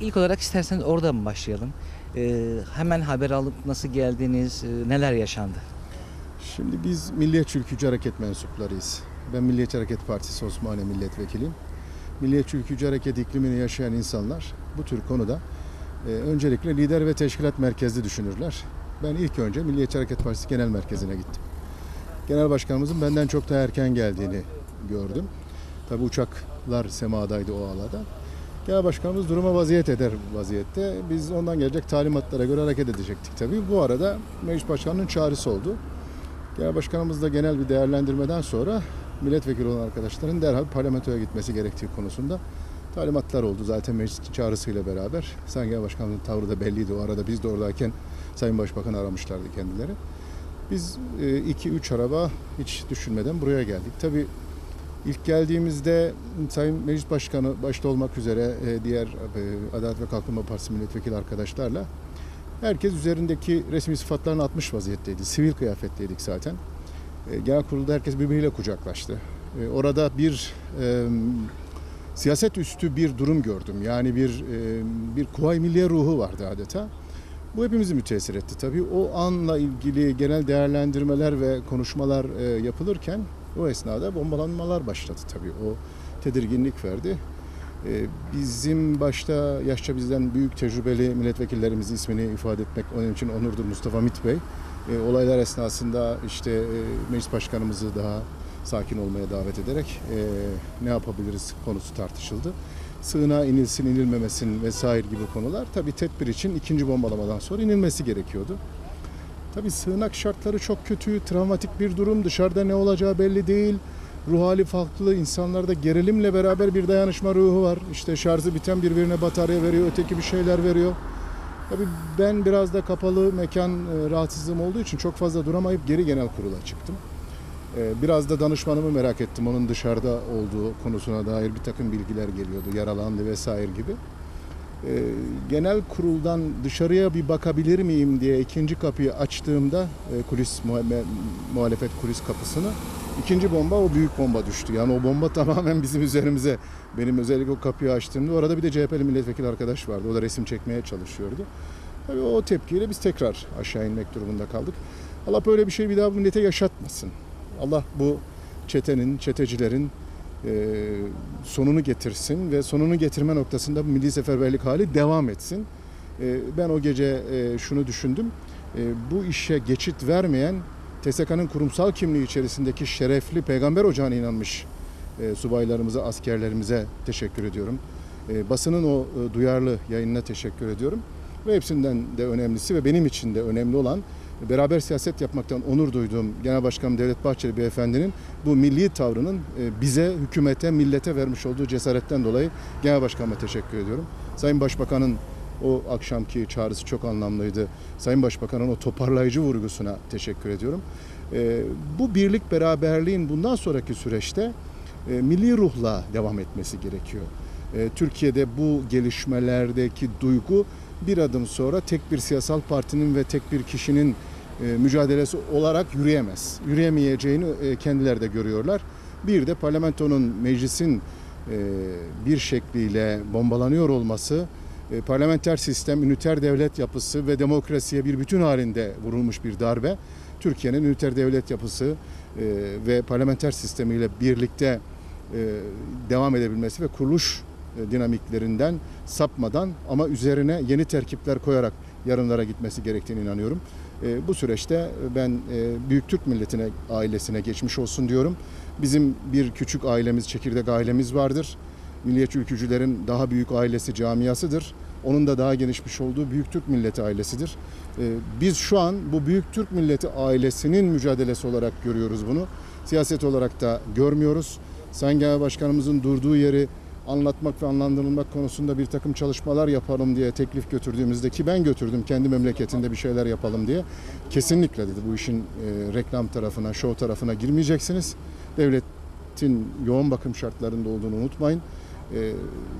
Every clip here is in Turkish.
İlk olarak isterseniz oradan başlayalım. Ee, hemen haber alıp nasıl geldiniz, e, neler yaşandı? Şimdi biz Milliyetçi Ülkücü Hareket mensuplarıyız. Ben Milliyetçi Hareket Partisi Osmaniye Milletvekiliyim. Milliyetçi Ülkücü Hareket iklimini yaşayan insanlar bu tür konuda e, öncelikle lider ve teşkilat merkezli düşünürler. Ben ilk önce Milliyetçi Hareket Partisi Genel Merkezi'ne gittim. Genel Başkanımızın benden çok daha erken geldiğini gördüm. Tabi uçaklar semadaydı o alada. Genel Başkanımız duruma vaziyet eder vaziyette. Biz ondan gelecek talimatlara göre hareket edecektik tabii. Bu arada Meclis Başkanı'nın çağrısı oldu. Genel Başkanımız da genel bir değerlendirmeden sonra milletvekili olan arkadaşların derhal parlamentoya gitmesi gerektiği konusunda talimatlar oldu. Zaten meclis çağrısıyla beraber. Sayın Genel Başkanımızın tavrı da belliydi. O arada biz de oradayken Sayın Başbakan aramışlardı kendileri. Biz 2-3 araba hiç düşünmeden buraya geldik. Tabii ilk geldiğimizde Sayın Meclis Başkanı başta olmak üzere e, diğer e, Adalet ve Kalkınma Partisi milletvekili arkadaşlarla Herkes üzerindeki resmi sıfatlarını atmış vaziyetteydi. Sivil kıyafetteydik zaten. E, Genel kurulda herkes birbiriyle kucaklaştı. Orada bir e, siyaset üstü bir durum gördüm. Yani bir e, bir Kuvayi Milliye ruhu vardı adeta. Bu hepimizi müteessir etti tabii. O anla ilgili genel değerlendirmeler ve konuşmalar e, yapılırken o esnada bombalanmalar başladı tabii. O tedirginlik verdi. Ee, Bizim başta yaşça bizden büyük tecrübeli milletvekillerimizin ismini ifade etmek onun için onurdur Mustafa Mit Bey. Ee, Olaylar esnasında işte e, meclis başkanımızı daha sakin olmaya davet ederek e, ne yapabiliriz konusu tartışıldı. Sığınağa inilsin inilmemesin vesaire gibi konular tabii tedbir için ikinci bombalamadan sonra inilmesi gerekiyordu. Tabii sığınak şartları çok kötü, travmatik bir durum. Dışarıda ne olacağı belli değil. Ruh hali farklı. İnsanlarda gerilimle beraber bir dayanışma ruhu var. İşte şarjı biten birbirine batarya veriyor, öteki bir şeyler veriyor. Tabii ben biraz da kapalı mekan e, rahatsızlığım olduğu için çok fazla duramayıp geri genel kurula çıktım. E, Biraz da danışmanımı merak ettim. Onun dışarıda olduğu konusuna dair bir takım bilgiler geliyordu. Yaralandı vesaire gibi. E, Genel kuruldan dışarıya bir bakabilir miyim diye ikinci kapıyı açtığımda e, kulis muha- muhalefet kulis kapısını ikinci bomba o büyük bomba düştü. Yani o bomba tamamen bizim üzerimize benim özellikle o kapıyı açtığımda orada bir de CHP'li milletvekili arkadaş vardı. O da resim çekmeye çalışıyordu. Tabii o tepkiyle biz tekrar aşağı inmek durumunda kaldık. Allah böyle bir şey bir daha bu millete yaşatmasın. Allah bu çetenin, çetecilerin sonunu getirsin ve sonunu getirme noktasında bu milli seferberlik hali devam etsin. E, ben o gece e, şunu düşündüm. E, bu işe geçit vermeyen TSK'nın kurumsal kimliği içerisindeki şerefli peygamber ocağına inanmış e, subaylarımıza, askerlerimize teşekkür ediyorum. E, basının o e, duyarlı yayınına teşekkür ediyorum. Ve hepsinden de önemlisi ve benim için de önemli olan beraber siyaset yapmaktan onur duyduğum Genel Başkanım Devlet Bahçeli Beyefendi'nin bu milli tavrının e, bize, hükümete, millete vermiş olduğu cesaretten dolayı Genel Başkanıma teşekkür ediyorum. Sayın Başbakan'ın o akşamki çağrısı çok anlamlıydı. Sayın Başbakan'ın o toparlayıcı vurgusuna teşekkür ediyorum. E, bu birlik beraberliğin bundan sonraki süreçte e, milli ruhla devam etmesi gerekiyor. Türkiye'de bu gelişmelerdeki duygu bir adım sonra tek bir siyasal partinin ve tek bir kişinin mücadelesi olarak yürüyemez. Yürüyemeyeceğini e, kendileri de görüyorlar. Bir de parlamentonun, meclisin e, bir şekliyle bombalanıyor olması, e, parlamenter sistem, üniter devlet yapısı ve demokrasiye bir bütün halinde vurulmuş bir darbe. Türkiye'nin üniter devlet yapısı e, ve parlamenter sistemiyle birlikte e, devam edebilmesi ve kuruluş e, dinamiklerinden sapmadan ama üzerine yeni terkipler koyarak yarınlara gitmesi gerektiğine inanıyorum. E, Bu süreçte ben e, Büyük Türk milletine, ailesine geçmiş olsun diyorum. Bizim bir küçük ailemiz, çekirdek ailemiz vardır. Milliyetçi ülkücülerin daha büyük ailesi camiasıdır. Onun da daha genişmiş olduğu Büyük Türk milleti ailesidir. E, Biz şu an bu Büyük Türk milleti ailesinin mücadelesi olarak görüyoruz bunu. Siyaset olarak da görmüyoruz. Sayın Genel Başkanımızın durduğu yeri anlatmak ve anlandırılmak konusunda bir takım çalışmalar yapalım diye teklif götürdüğümüzde ki ben götürdüm kendi memleketinde bir şeyler yapalım diye kesinlikle dedi bu işin e, reklam tarafına, show tarafına girmeyeceksiniz. Devletin yoğun bakım şartlarında olduğunu unutmayın. E,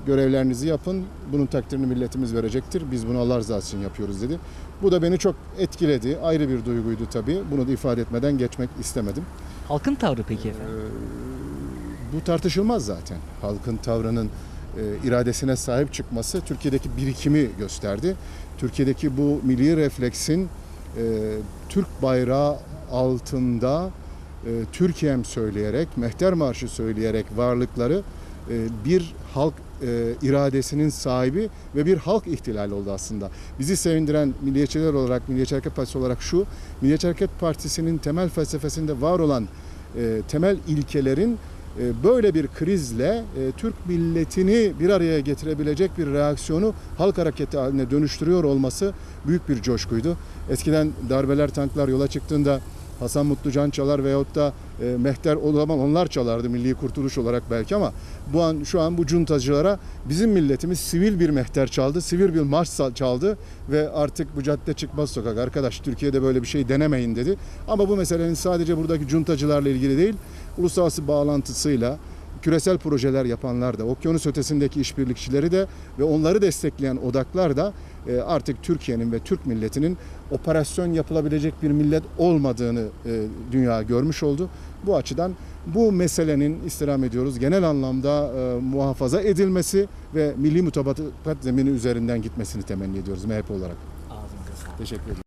görevlerinizi yapın. Bunun takdirini milletimiz verecektir. Biz bunu Allah rızası için yapıyoruz dedi. Bu da beni çok etkiledi. Ayrı bir duyguydu tabii. Bunu da ifade etmeden geçmek istemedim. Halkın tavrı peki efendim? Bu tartışılmaz zaten. Halkın tavrının e, iradesine sahip çıkması Türkiye'deki birikimi gösterdi. Türkiye'deki bu milli refleksin e, Türk bayrağı altında e, Türkiye'm söyleyerek, Mehter Marşı söyleyerek varlıkları e, bir halk e, iradesinin sahibi ve bir halk ihtilali oldu aslında. Bizi sevindiren milliyetçiler olarak, Milliyetçi Hareket Partisi olarak şu, Milliyetçi Hareket Partisi'nin temel felsefesinde var olan e, temel ilkelerin böyle bir krizle e, Türk milletini bir araya getirebilecek bir reaksiyonu halk hareketi haline dönüştürüyor olması büyük bir coşkuydu. Eskiden darbeler, tanklar yola çıktığında Hasan Mutlucan çalar veyahut da e, Mehter o zaman onlar çalardı Milli Kurtuluş olarak belki ama bu an şu an bu cuntacılara bizim milletimiz sivil bir mehter çaldı, sivil bir marş çaldı ve artık bu cadde çıkmaz sokak arkadaş Türkiye'de böyle bir şey denemeyin dedi. Ama bu meselenin sadece buradaki cuntacılarla ilgili değil, uluslararası bağlantısıyla küresel projeler yapanlar da, okyanus ötesindeki işbirlikçileri de ve onları destekleyen odaklar da e, artık Türkiye'nin ve Türk milletinin operasyon yapılabilecek bir millet olmadığını e, dünya görmüş oldu. Bu açıdan bu meselenin istirham ediyoruz genel anlamda e, muhafaza edilmesi ve milli mutabakat zemini üzerinden gitmesini temenni ediyoruz MHP olarak. Ağzınıza sağlık. Teşekkür ederim.